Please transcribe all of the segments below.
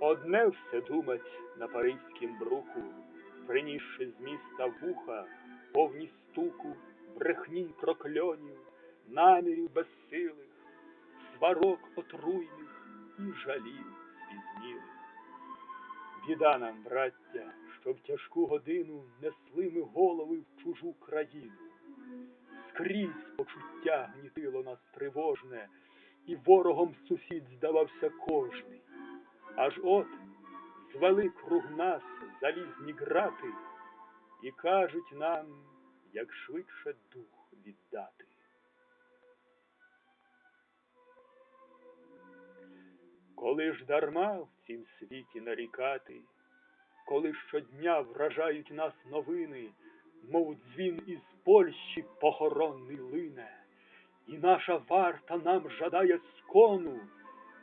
Одне все думать на паризькім бруку, принісши з міста вуха, повні стуку, брехні прокльонів, намірів безсилих, сварок отруйних і жалів спізнілих. Біда нам, браття, що в тяжку годину несли ми голови в чужу країну. Скрізь почуття гнітило нас тривожне, і ворогом сусід здавався кожний. Аж от звели круг нас залізні грати і кажуть нам, як швидше дух віддати. Коли ж дарма в цім світі нарікати, коли щодня вражають нас новини, мов дзвін із Польщі похоронний лине, і наша варта нам жадає скону,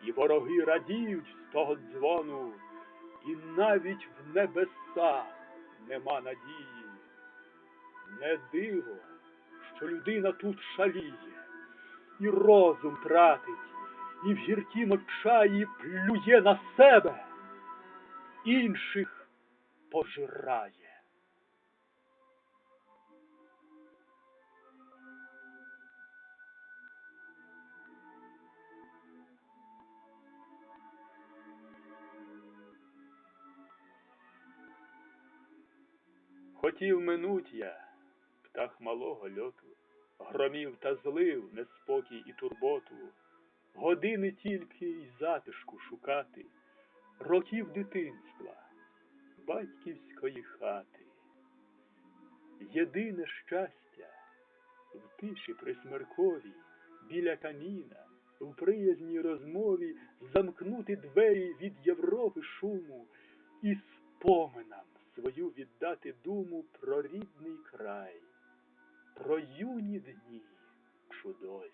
і вороги радіють з того дзвону, і навіть в небесах нема надії. Не диво, що людина тут шаліє, і розум тратить, і в гіркім отчаї плює на себе, інших пожирає. Хотів минуть я, птах малого льоту, громів та злив неспокій і турботу, години тільки й затишку шукати, років дитинства, батьківської хати. Єдине щастя в тиші присмерковій, біля каміна, в приязній розмові замкнути двері від Європи шуму і споминам свою віддати думу про рідний край, про юні дні чудові.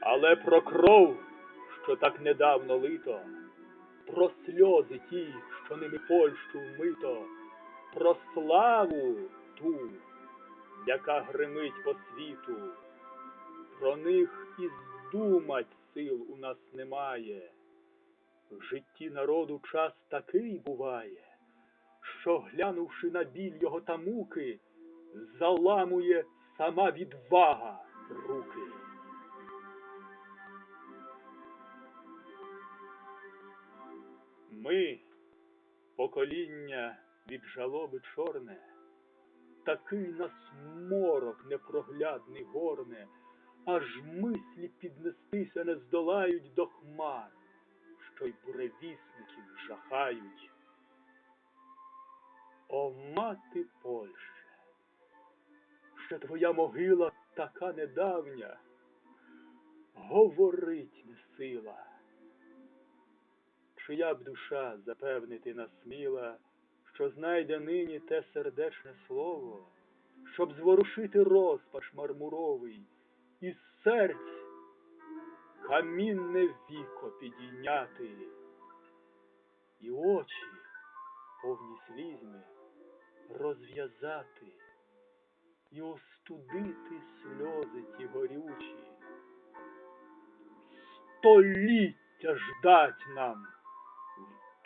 Але про кров, що так недавно лито, про сльози ті, що ними Польщу вмито, про славу ту, яка гримить по світу, про них і здумать сил у нас немає. В житті народу час такий буває, що, глянувши на біль його та муки, заламує сама відвага руки. Ми, покоління від жалоби чорне, такий нас морок непроглядний горне, аж мислі піднестися не здолають до хмар, що й буревісників жахають. О, мати Польще, ще твоя могила така недавня, говорить не сила чия б душа запевнити насміла, що знайде нині те сердечне слово, щоб зворушити розпаш мармуровий, і серць камінне віко підійняти, і очі, повні слізьми, розв'язати, і остудити сльози ті горючі. Століття ждать нам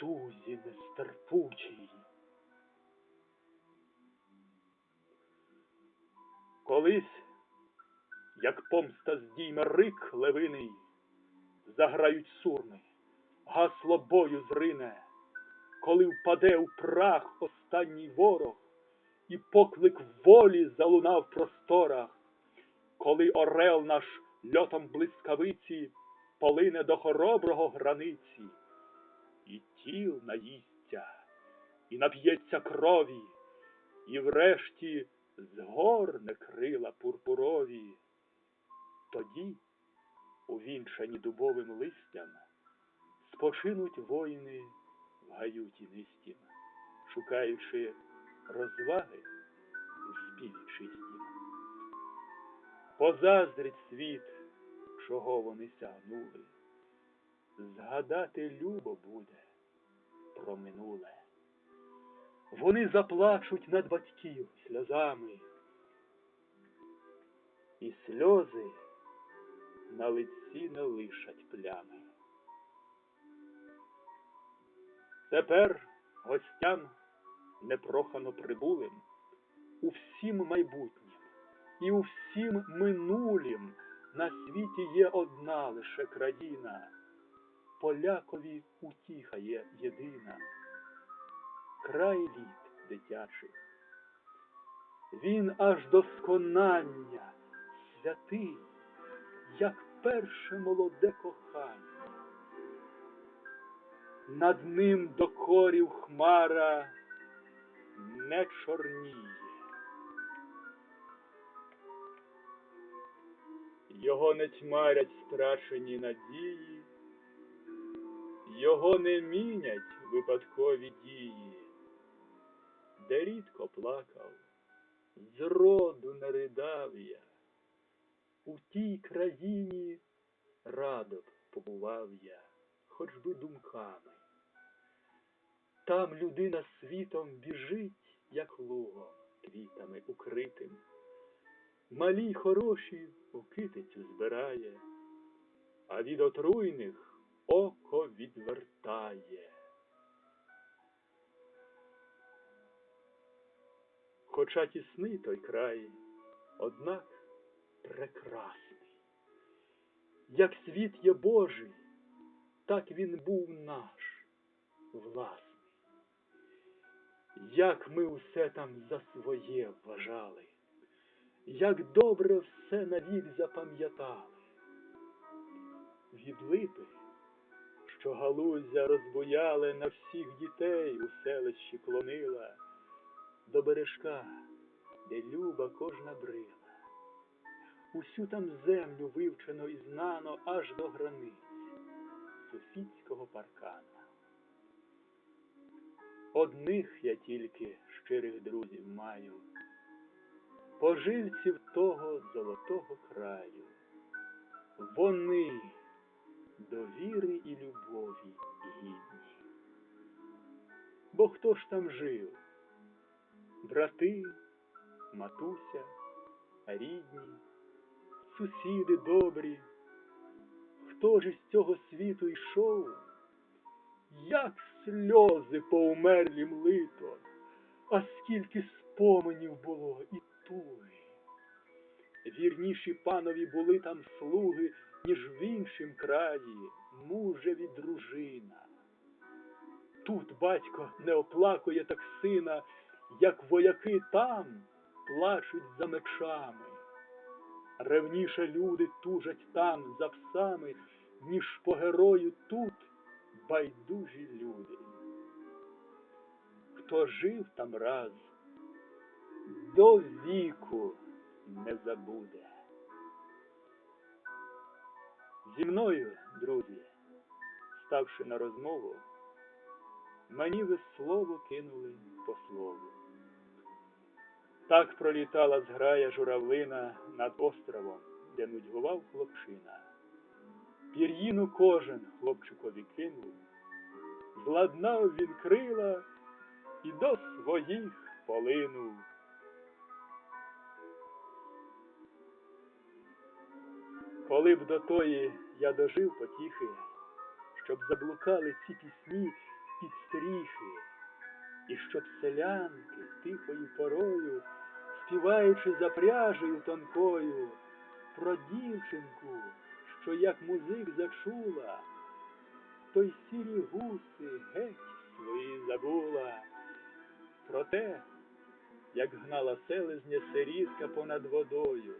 тузі нестерпучій. Колись, як помста здійме рик левиний, заграють сурми, гасло бою зрине, коли впаде у прах останній ворог, і поклик волі залунав в просторах, коли орел наш льотом блискавиці полине до хороброго границі, і тіл наїсться, і нап'ється крові, і врешті згорне крила пурпурові. Тоді, увінчані дубовим листям, спочинуть воїни в гаю тінистім, шукаючи розваги у співі чистім. Позаздрить світ чого вони сягнули. Згадати любо буде про минуле. Вони заплачуть над батьків сльозами, і сльози на лиці не лишать плями. Тепер гостям непрохано прибулим у всім майбутнім і у всім минулім на світі є одна лише країна, полякові утіха є єдина, край літ дитячих. Він аж до сконання святий, як перше молоде кохання. Над ним до корів хмара не чорніє. Його не тьмарять страшені надії, його не мінять випадкові дії, де рідко плакав, зроду не ридав я, у тій країні радо б побував я, хоч би думками. Там людина світом біжить, як лугом, квітами укритим. Малі хороші у китицю збирає, а від отруйних око відвертає. Хоча тісний той край, однак прекрасний. Як світ є Божий, так він був наш, власний. Як ми усе там за своє вважали, як добре все навік запам'ятали. Від липи, що галузя розбуяли на всіх дітей у селищі клонила, до бережка, де люба кожна брила. Усю там землю вивчено і знано аж до границь сусідського паркана. Одних я тільки щирих друзів маю, пожильців того золотого краю. Вони довіри і любові гідні. Бо хто ж там жив? Брати, матуся, рідні, сусіди добрі. Хто ж із цього світу йшов? Як сльози по умерлім лито, а скільки споменів було і туги. Вірніші панові були там слуги, ніж іншім краї, мужеві дружина. Тут батько не оплакує так сина, як вояки там плачуть за мечами. Ревніше люди тужать там за псами, ніж по герою тут байдужі люди. Хто жив там раз, до віку не забуде. Зі мною, друзі, ставши на розмову, мені ви слово кинули по слову. Так пролітала зграя журавлина над островом, де нудьгував хлопчина. Пір'їну кожен хлопчикові кинув, зладнав він крила і до своїх полинув. Коли б до тої я дожив потіхи, щоб заблукали ці пісні під стріхи, і щоб селянки тихою порою, співаючи за пряжею тонкою, про дівчинку, що як музик зачула, то й сірі гуси геть свої забула. Про те, як гнала селезня сирітка понад водою,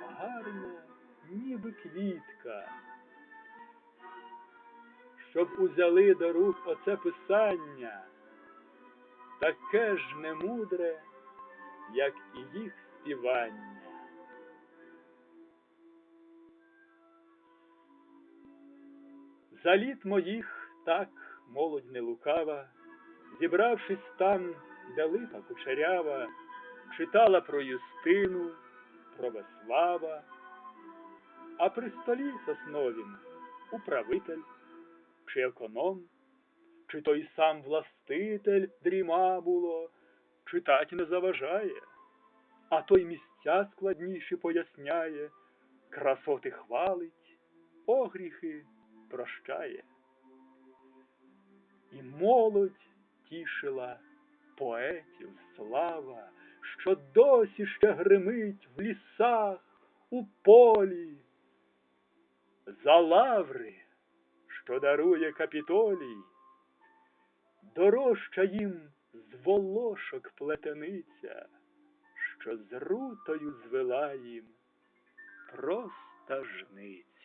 гарна, ніби квітка. Щоб узяли до рук оце писання, таке ж немудре, як і їх співання. За літ моїх так молодь не лукава, зібравшись там, де липа кучерява, читала про Юстину, про Веслава, а при столі сосновім управитель чи економ, чи той сам властитель дріма було, читать не заважає, а той місця складніші поясняє, красоти хвалить, огріхи прощає. І молодь тішила поетів слава, що досі ще гримить в лісах, у полі. За лаври, що дарує капітолій, дорожча їм з волошок плетениця, що з рутою звела їм проста жниця.